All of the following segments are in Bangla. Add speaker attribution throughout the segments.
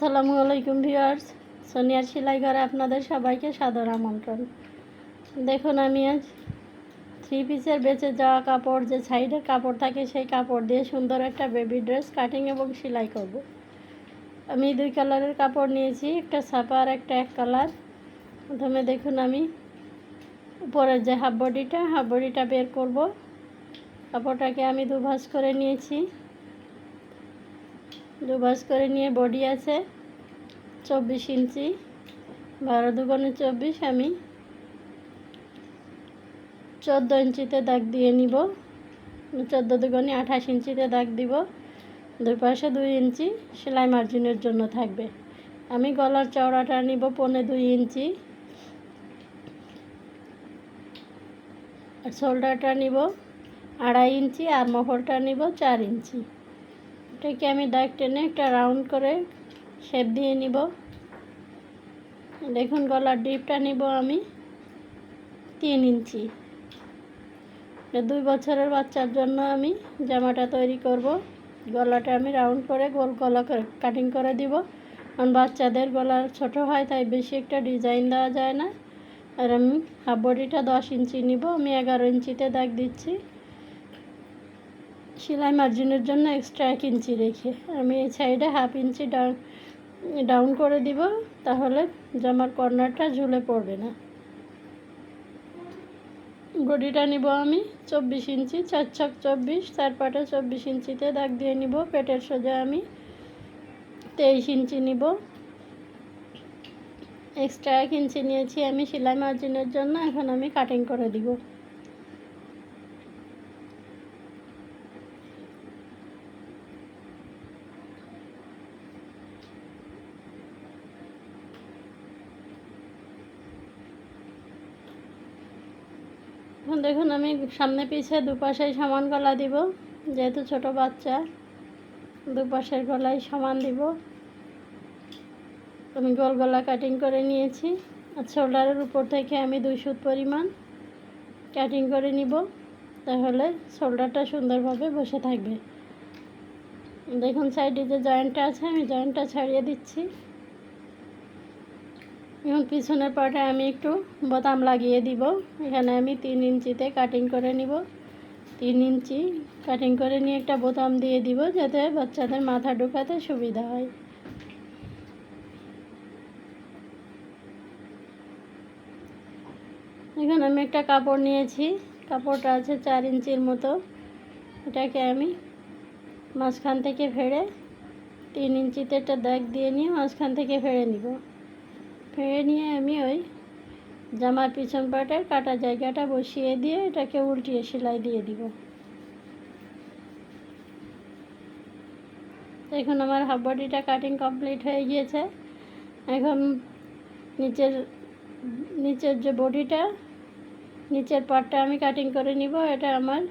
Speaker 1: আসসালামু আলাইকুম ভিউয়ার্স। সোনিয়ার সেলাই ঘরে আপনাদের সবাইকে সাদর আমন্ত্রণ। দেখুন আমি আজ থ্রি পিসের বেঁচে যাওয়া কাপড়, যে সাইডের কাপড় থাকে সেই কাপড় দিয়ে সুন্দর একটা বেবি ড্রেস কাটিং এবং সেলাই করব। আমি দুই কালারের কাপড় নিয়েছি, একটা সাপা আর একটা এক কালার প্রথমে দেখুন আমি উপরের যে হাফ বডিটা হাফ বডিটা বের করব। কাপড়টাকে আমি দুভাজ করে নিয়েছি। দুভাজ করে নিয়ে বডি আছে, চব্বিশ ইঞ্চি। বারো দুগুণে চব্বিশ আমি চোদ্দ ইঞ্চিতে দাগ দিয়ে নিব। চোদ্দ দুগুণে আঠাশ ইঞ্চিতে দাগ দিব। দুই পাশে দুই ইঞ্চি সেলাই মার্জিনের জন্য থাকবে। আমি গলার চওড়াটা নিব পনে দুই ইঞ্চি। আর শোল্ডারটা নিব আড়াই ইঞ্চি আর মহলটা নিব চার ইঞ্চি। এটাকে আমি দাগ টেনে একটা রাউন্ড করে শেপ দিয়ে নিব? দেখুন, গলার ডিপটা নিব আমি তিন ইঞ্চি। দুই বছরের বাচ্চার জন্য আমি জামাটা তৈরি করব। গলাটা আমি রাউন্ড করে গোল গলা করে কাটিং করে দিব। কারণ বাচ্চাদের গলা ছোট হয়, তাই বেশি একটা ডিজাইন দেওয়া যায় না। আর আমি হাফ বডিটা দশ ইঞ্চি নিব। আমি এগারো ইঞ্চিতে দাগ দিচ্ছি। সেলাই মার্জিনের জন্য এক্সট্রা এক ইঞ্চি রেখে আমি এই সাইডে হাফ ইঞ্চি ডাউন ডাউন করে দিব, তাহলে জামার কর্নারটা ঝুলে পড়বে না। বডিটা নিব আমি চব্বিশ ইঞ্চি, চার ছক চব্বিশ, চার পাটে চব্বিশ ইঞ্চিতে দাগ দিয়ে নিব, পেটের সোজা আমি তেইশ ইঞ্চি নিব। এক্সট্রা এক ইঞ্চি নিয়েছি আমি সেলাই মার্জিনের জন্য, এখন আমি কাটিং করে দিব। এখন দেখুন, আমি সামনে পিছে দুপাশেই সমান গলা দিব, যেহেতু ছোট বাচ্চা। দুপাশের গলায় সমান দিব। আমি গোল গলা কাটিং করে নিয়েছি, আর শোল্ডারের উপর থেকে আমি দুই সুত পরিমাণ কাটিং করে নিব, তাহলে শোল্ডারটা সুন্দরভাবে বসে থাকবে। দেখুন সাইডে যে জয়েন্টটা আছে, আমি জয়েন্টটা ছাড়িয়ে দিচ্ছি। এখন পিছনের পাটে আমি একটু বোতাম লাগিয়ে দিব। এখানে আমি তিন ইঞ্চিতে কাটিং করে নিব। তিন ইঞ্চি কাটিং করে নিয়ে একটা বোতাম দিয়ে দিব যাতে বাচ্চাদের মাথা ঢুকাতে সুবিধা হয়। এখন আমি একটা কাপড় নিয়েছি। কাপড়টা আছে চার ইঞ্চির মতো। এটাকে আমি মাঝখান থেকে ফেড়ে তিন ইঞ্চিতে একটা দাগ দিয়ে নিয়ে মাঝখান থেকে ফেড়ে নিব। ফেড়ে নিয়ে আমি ওই জামার পিছন পাটের কাটা জায়গাটা বসিয়ে দিয়ে এটাকে উল্টিয়ে সেলাই দিয়ে দিব। এখন আমার হাফ বডিটা কাটিং কমপ্লিট হয়ে গিয়েছে। এখন নিচের নিচের যে বডিটা, নিচের পাটটা আমি কাটিং করে নিব। এটা আমার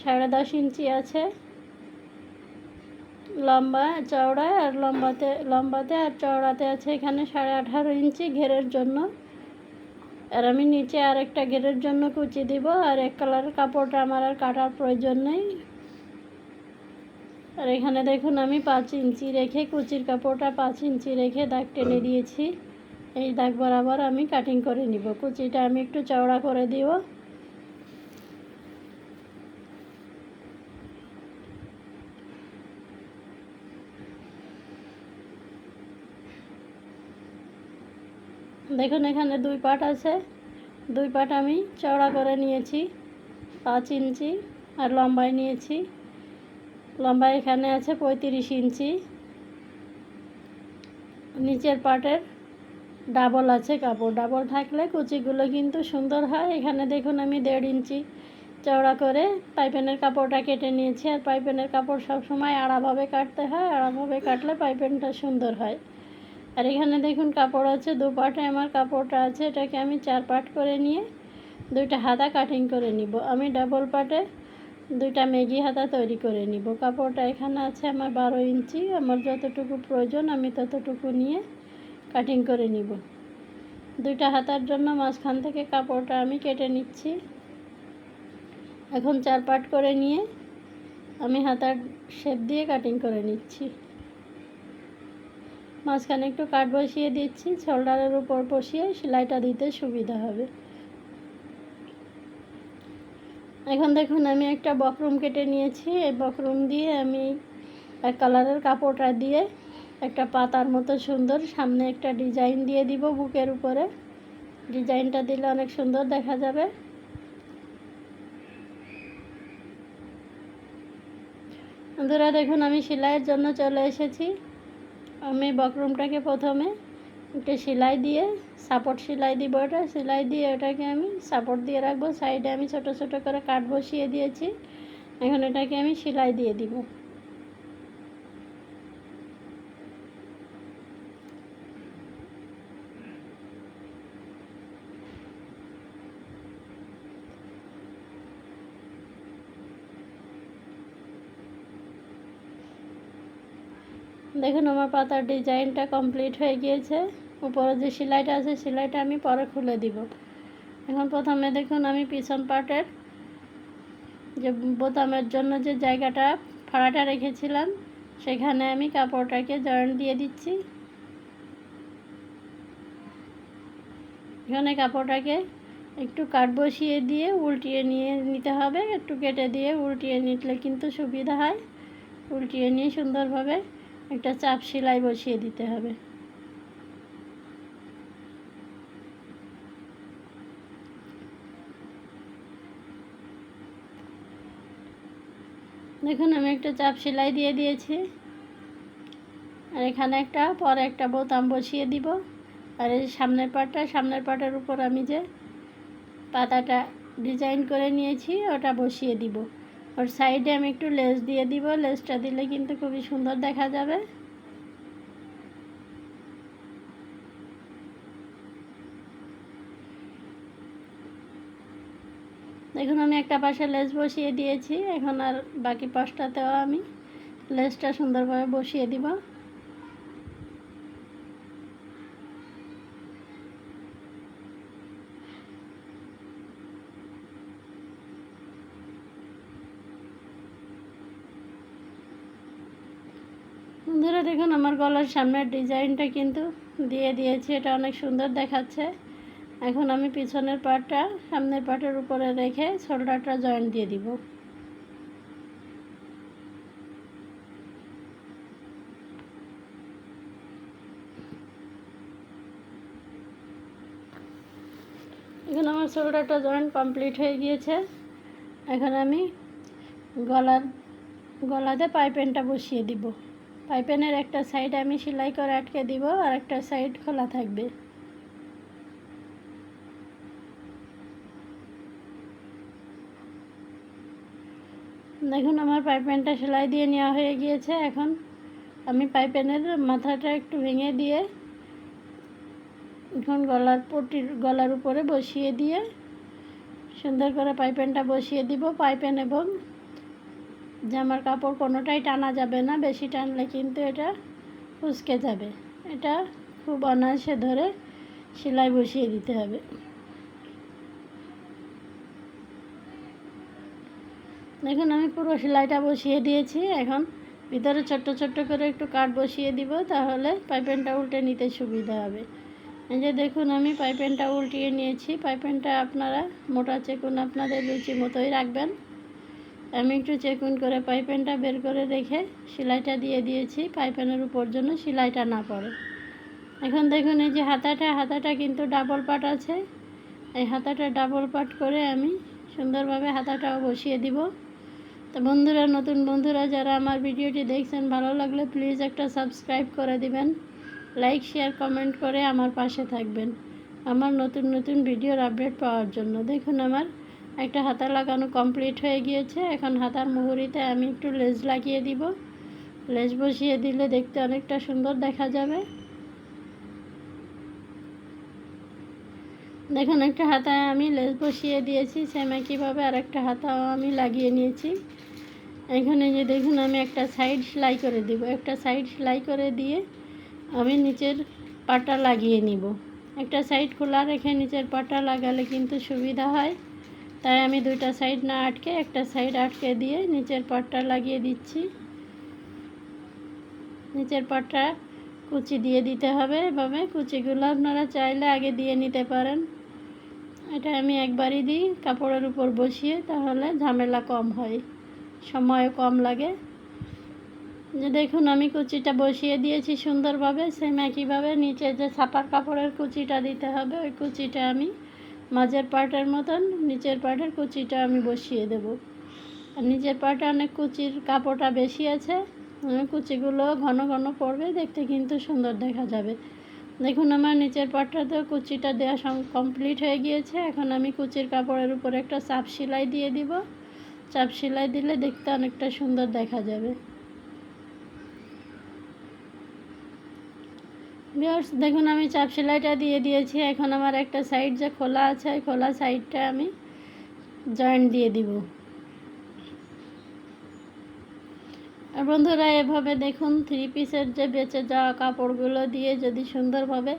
Speaker 1: সাড়ে দশ ইঞ্চি আছে। লম্বা চওড়ায় আর লম্বাতে লম্বাতে আর চওড়াতে আছে এখানে সাড়ে আঠারো ইঞ্চি ঘেরের জন্য। আর আমি নিচে আর একটা ঘেরের জন্য কুচি দিব, আর এক কালারের কাপড়টা আমার আর কাটার প্রয়োজন নেই। আর এখানে দেখুন, আমি পাঁচ ইঞ্চি রেখে কুচির কাপড়টা পাঁচ ইঞ্চি রেখে দাগ টেনে দিয়েছি। এই দাগ বরাবর আমি কাটিং করে নিব। কুচিটা আমি একটু চওড়া করে দিব। দেখুন, এখানে দুই পাট আছে। দুই পাট আমি চওড়া করে নিয়েছি, পাঁচ ইঞ্চি আর লম্বায় নিয়েছি। লম্বা এখানে আছে পঁয়ত্রিশ ইঞ্চি। নিচের পাটের ডাবল আছে কাপড়। ডাবল থাকলে কুচিগুলো কিন্তু সুন্দর হয়। এখানে দেখুন, আমি দেড় ইঞ্চি চওড়া করে পাইপেনের কাপড়টা কেটে নিয়েছি। আর পাইপেনের কাপড় সবসময় আড়াভাবে কাটতে হয়। আড়াভাবে কাটলে পাইপেনটা সুন্দর হয়। আর এখানে দেখুন কাপড় আছে দু পাটে আমার কাপড়টা আছে, এটাকে আমি চার পাট করে নিয়ে দুইটা হাতা কাটিং করে নিব। আমি ডাবল পাটে দুইটা মেগি হাতা তৈরি করে নিব। কাপড়টা এখানে আছে আমার বারো ইঞ্চি, আমার যতটুকু প্রয়োজন আমি ততটুকু নিয়ে কাটিং করে নিব। দুইটা হাতার জন্য মাঝখান থেকে কাপড়টা আমি কেটে নিচ্ছি। এখন চার পাট করে নিয়ে আমি হাতার শেপ দিয়ে কাটিং করে নিচ্ছি। মাঝখানে একটু কাঠ বসিয়ে দিচ্ছি শোল্ডারের উপর বসিয়ে সেলাইটা দিতে সুবিধা হবে। এখন দেখুন, আমি একটা বকরুম কেটে নিয়েছি। এই বকরুম দিয়ে আমি এক কালারের কাপড়টা দিয়ে একটা পাতার মতো সুন্দর সামনে একটা ডিজাইন দিয়ে দিব বুকের উপরে। ডিজাইনটা দিলে অনেক সুন্দর দেখা যাবে। বন্ধুরা, দেখুন, আমি সেলাইয়ের জন্য চলে এসেছি। আমি বকরুমটাকে প্রথমে একটা সেলাই দিয়ে সাপোর্ট সেলাই দিব ওটা। সেলাই দিয়ে ওটাকে আমি সাপোর্ট দিয়ে রাখব। সাইডে আমি ছোট ছোট করে কাঠ বসিয়ে দিয়েছি। এখন এটাকে আমি সেলাই দিয়ে দিব। দেখুন, আমার পাতার ডিজাইনটা কমপ্লিট হয়ে গিয়েছে। উপরে যে সেলাইটা আছে, সেলাইটা আমি পরে খুলে দিব। এখন প্রথমে দেখুন, আমি পিছন পার্টের যে বোতামের জন্য যে জায়গাটা ফাড়াটা রেখেছিলাম, সেখানে আমি কাপড়টাকে জয়েন্ট দিয়ে দিচ্ছি। এখানে কাপড়টাকে একটু কাট বসিয়ে দিয়ে উল্টিয়ে নিয়ে নিতে হবে। একটু কেটে দিয়ে উল্টিয়ে নিলে কিন্তু সুবিধা হয়। উল্টিয়ে নিয়ে সুন্দরভাবে একটা চাপ সেলাই বসিয়ে দিতে হবে। দেখুন, আমি একটা চাপ সেলাই দিয়ে দিয়েছি। আর এখানে একটা, পরে একটা বোতাম বসিয়ে দিব। আর এই সামনের পাটটা, সামনের পাটের উপর আমি যে পাতাটা ডিজাইন করে নিয়েছি, ওটা বসিয়ে দিব। ওর সাইডে আমি একটু লেস দিয়ে দিব। লেসটা দিলে কিন্তু খুবই সুন্দর দেখা যাবে। দেখুন, আমি একটা পাশে লেস বসিয়ে দিয়েছি। এখন আর বাকি পাশটাতেও আমি লেসটা সুন্দরভাবে বসিয়ে দিব বন্ধুরা দেখুন আমার গলার সামনের ডিজাইনটা কিন্তু দিয়ে দিয়েছি, এটা অনেক সুন্দর দেখাচ্ছে। এখন আমি পিছনের পাটটা সামনের পাটের উপরে রেখে শোল্ডারটা জয়েন্ট দিয়ে দিব। এখন আমার শোল্ডারটা জয়েন্ট কমপ্লিট হয়ে গিয়েছে। এখন আমি গলার, গলাতে পাইপেনটা বসিয়ে দিব। পাইপেনের একটা সাইড আমি সেলাই করে আটকে দিব আর একটা সাইড খোলা থাকবে। দেখুন, আমার পাইপেনটা সেলাই দিয়ে নেওয়া হয়ে গিয়েছে এখন। আমি পাইপেনের মাথাটা একটু ভেঙে দিয়ে এখন গলার পটির, গলার উপরে বসিয়ে দিয়ে সুন্দর করে পাইপেনটা বসিয়ে দিব, পাইপেন এবং জামার কাপড় কোনোটাই টানা যাবে না, বেশি টানলে কিন্তু এটা ফুসকে যাবে। এটা খুব অনায়াসে ধরে সেলাই বসিয়ে দিতে হবে। দেখুন, আমি পুরো সেলাইটা বসিয়ে দিয়েছি। এখন ভিতরে ছোট্ট ছোট্ট করে একটু কাঠ বসিয়ে দিব, তাহলে পাইপেনটা উল্টে নিতে সুবিধা হবে। এই যে দেখুন, আমি পাইপেনটা উল্টিয়ে নিয়েছি। পাইপেনটা আপনারা মোটা চেকুন আপনাদের রুচি মতোই রাখবেন। আমি একটু চেকুন করে পাইপেনটা বের করে রেখে সেলাইটা দিয়ে দিয়েছি। পাইপেনের উপর জন্য সেলাইটা না পড়ে। এখন দেখুন, এই যে হাতাটা হাতাটা কিন্তু ডাবল পাট আছে। এই হাতাটা ডাবল পাট করে আমি সুন্দরভাবে হাতাটাও বসিয়ে দিব। তো বন্ধুরা, নতুন বন্ধুরা যারা আমার ভিডিওটি দেখছেন, ভালো লাগলে প্লিজ একটা সাবস্ক্রাইব করে দিবেন। লাইক শেয়ার কমেন্ট করে আমার পাশে থাকবেন। আমার নতুন নতুন ভিডিওর আপডেট পাওয়ার জন্য। দেখুন আমার একটা হাতা লাগানো কমপ্লিট হয়ে গিয়েছে। এখন হাতার মুহুরিতে আমি একটু লেজ লাগিয়ে দিব। লেজ বসিয়ে দিলে দেখতে অনেকটা সুন্দর দেখা যাবে। দেখুন, একটা হাতায় আমি লেজ বসিয়ে দিয়েছি সেম একইভাবে আর একটা হাতাও আমি লাগিয়ে নিয়েছি। এখানে যে দেখুন, আমি একটা সাইড সেলাই করে দিব। একটা সাইড সেলাই করে দিয়ে আমি নিচের পাটা লাগিয়ে নিব। একটা সাইড খোলা রেখে নিচের পাটা লাগালে কিন্তু সুবিধা হয়। তাই আমি দুইটা সাইড না আটকে, একটা সাইড আটকে দিয়ে নিচের পাটটা লাগিয়ে দিচ্ছি। নিচের পাটটা কুচি দিয়ে দিতে হবে এভাবে। কুচিগুলো আপনারা চাইলে আগে দিয়ে নিতে পারেন। এটা আমি একবারই দিই কাপড়ের উপর বসিয়ে, তাহলে ঝামেলা কম হয়, সময়ও কম লাগে। যে দেখুন, আমি কুচিটা বসিয়ে দিয়েছি সুন্দরভাবে সেম একইভাবে নিচে যে ছাপার কাপড়ের কুচিটা দিতে হবে, ওই কুচিটা আমি মাঝের পার্টের মতন, নিচের পার্টের কুচিটা আমি বসিয়ে দেব। আর নিচের পার্টে অনেক কুচির কাপড়টা বেশি আছে কুচিগুলো ঘন ঘন পড়বে, দেখতে কিন্তু সুন্দর দেখা যাবে। দেখুন আমার নিচের পাটটাতে কুচিটা দেওয়া কমপ্লিট হয়ে গিয়েছে। এখন আমি কুচির কাপড়ের উপরে একটা চাপ সেলাই দিয়ে দিব। চাপ সেলাই দিলে দেখতে অনেকটা সুন্দর দেখা যাবে। ভিউয়ার্স দেখুন, আমি চাপ সেলাইটা দিয়ে দিয়েছি। এখন আমার একটা সাইড যে খোলা আছে, ওই খোলা সাইডটা আমি জয়েন্ট দিয়ে দিব। আর বন্ধুরা, এভাবে দেখুন থ্রি পিসের যে বেঁচে যাওয়া কাপড়গুলো দিয়ে যদি সুন্দরভাবে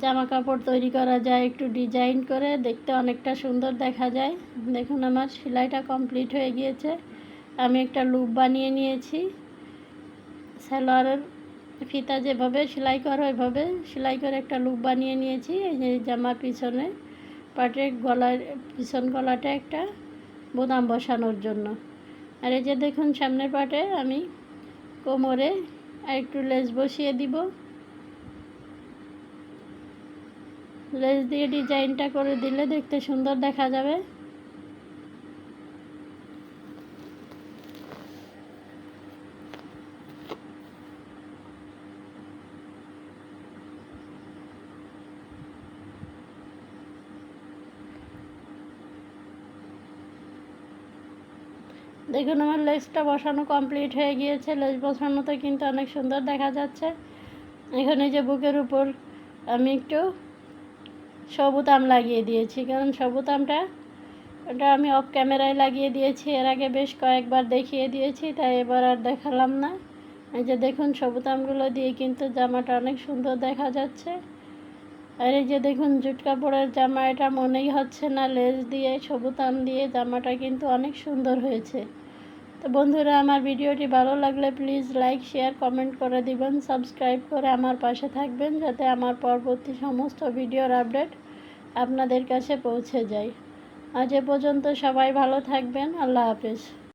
Speaker 1: জামা কাপড় তৈরি করা যায়, একটু ডিজাইন করে দেখতে অনেকটা সুন্দর দেখা যায়। দেখুন, আমার সেলাইটা কমপ্লিট হয়ে গিয়েছে। আমি একটা লুপ বানিয়ে নিয়েছি। সালোয়ারের ফিতা যেভাবে সেলাই করা ওইভাবে সেলাই করে একটা লুক বানিয়ে নিয়েছি, এই যে জামার পিছনে, পাটে গলার, পিছন গলাটা একটা বোদাম বসানোর জন্য। আর এই যে দেখুন সামনের পাটে আমি কোমরে আর একটু লেস বসিয়ে দিব। লেস দিয়ে ডিজাইনটা করে দিলে দেখতে সুন্দর দেখা যাবে। দেখুন, আমার লেসটা বসানো কমপ্লিট হয়ে গিয়েছে। লেস বসানোতে কিন্তু অনেক সুন্দর দেখা যাচ্ছে। এখানে যে বুকের উপর আমি একটু সবুতাম লাগিয়ে দিয়েছি, কারণ সবুতামটা ওটা আমি অফ ক্যামেরায় লাগিয়ে দিয়েছি। এর আগে বেশ কয়েকবার দেখিয়ে দিয়েছি, তাই এবার আর দেখালাম না। এই যে দেখুন সবুতামগুলো দিয়ে কিন্তু জামাটা অনেক সুন্দর দেখা যাচ্ছে। আর এই যে দেখুন জুট কাপড়ের জামা, এটা মনেই হচ্ছে না, লেস দিয়ে, সবুতাম দিয়ে জামাটা কিন্তু অনেক সুন্দর হয়েছে। তো বন্ধুরা, আমার ভিডিওটি ভালো লাগলে প্লিজ লাইক শেয়ার কমেন্ট করে দিবেন সাবস্ক্রাইব করে আমার পাশে থাকবেন, যাতে আমার পরবর্তী সমস্ত ভিডিওর আপডেট আপনাদের কাছে পৌঁছে যায়। আজ এ পর্যন্ত সবাই ভালো থাকবেন, আল্লাহ হাফেজ।